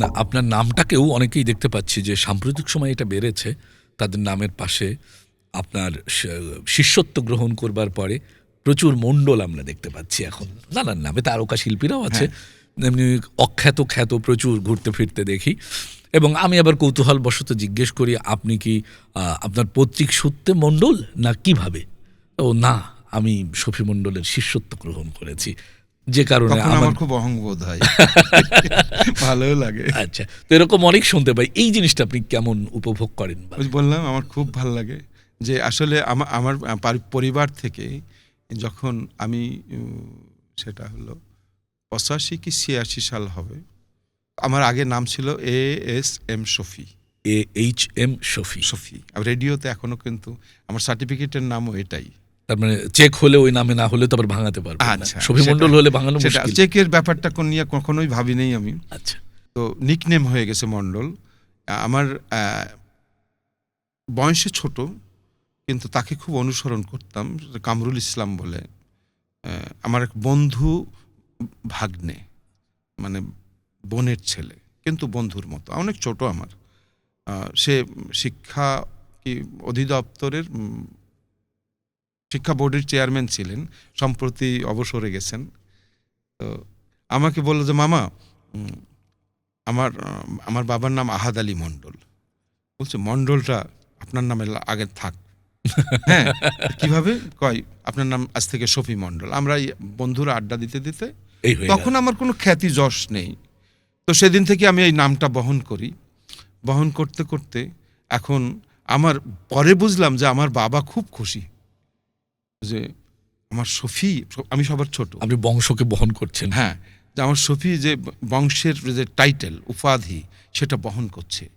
না আপনার নামটাকেও অনেকেই দেখতে পাচ্ছি যে সাম্প্রতিক সময় এটা বেড়েছে। তাদের নামের পাশে আপনার শিষ্যত্ব গ্রহণ করবার পরে প্রচুর মণ্ডল আমরা দেখতে পাচ্ছি এখন। নানান নামে তারকা শিল্পীরাও আছে। এমনি অখ্যাত খ্যাত প্রচুর ঘুরতে ফিরতে দেখি। এবং আমি আবার কৌতূহল বশত জিজ্ঞেস করি আপনি কি আপনার পৈতৃক সূত্রে মণ্ডল না কীভাবে? ও না আমি শফি মণ্ডলের শিষ্যত্ব গ্রহণ করেছি। যে কারণে আমার খুব অহংবোধ হয়। ভালোও লাগে। আচ্ছা তো এরকম অনেক শুনতে পাই। এই জিনিসটা আপনি কেমন উপভোগ করেন বললাম আমার খুব ভালো লাগে যে আসলে আমার আমার পরিবার থেকে যখন আমি সেটা হলো পঁচাশি কি ছিয়াশি সাল হবে আমার আগে নাম ছিল A S M Shafi. A H M Shafi. Shafi. রেডিওতে এখনও কিন্তু আমার সার্টিফিকেটের নামও এটাই। তার মানে চেক হলে ওই নামে না হলে তো আবার ভাঙাতে পারবেন না। আচ্ছা, শফি মণ্ডল হলে ভাঙানো মুশকিল। চেকের ব্যাপারটা কোন নিয়ে কখনোই ভাবি নেই আমি। আচ্ছা। তো নিকনেম হয়ে গেছে মণ্ডল। আমার বয়সে ছোট কিন্তু তাকে খুব অনুসরণ করতাম কামরুল ইসলাম বলে। আমার এক বন্ধু ভাগ্নে মানে বোনের ছেলে কিন্তু বন্ধুর মতো অনেক ছোট আমার। সে শিক্ষা কি অধিদপ্তরের শিক্ষা বোর্ডের চেয়ারম্যান ছিলেন সম্প্রতি অবসরে গেছেন। তো আমাকে বলল যে মামা আমার আমার বাবার নাম আহাদ আলী মণ্ডল। বলছে মণ্ডলটা আপনার নামে আগে থাক। হ্যাঁ কীভাবে? কয় আপনার নাম আজ থেকে শফি মণ্ডল। আমরা এই বন্ধুরা আড্ডা দিতে দিতে তখন আমার কোনো খ্যাতি যশ নেই। তো সেদিন থেকে আমি এই নামটা বহন করি। বহন করতে করতে এখন আমার পরে বুঝলাম যে আমার বাবা খুব খুশি। যে আমার সফি আমি সবার ছোট। আপনি বংশকে বহন করছেন। হ্যাঁ যে আমার সফি যে বংশের যে টাইটেল উপাধি সেটা বহন করছে।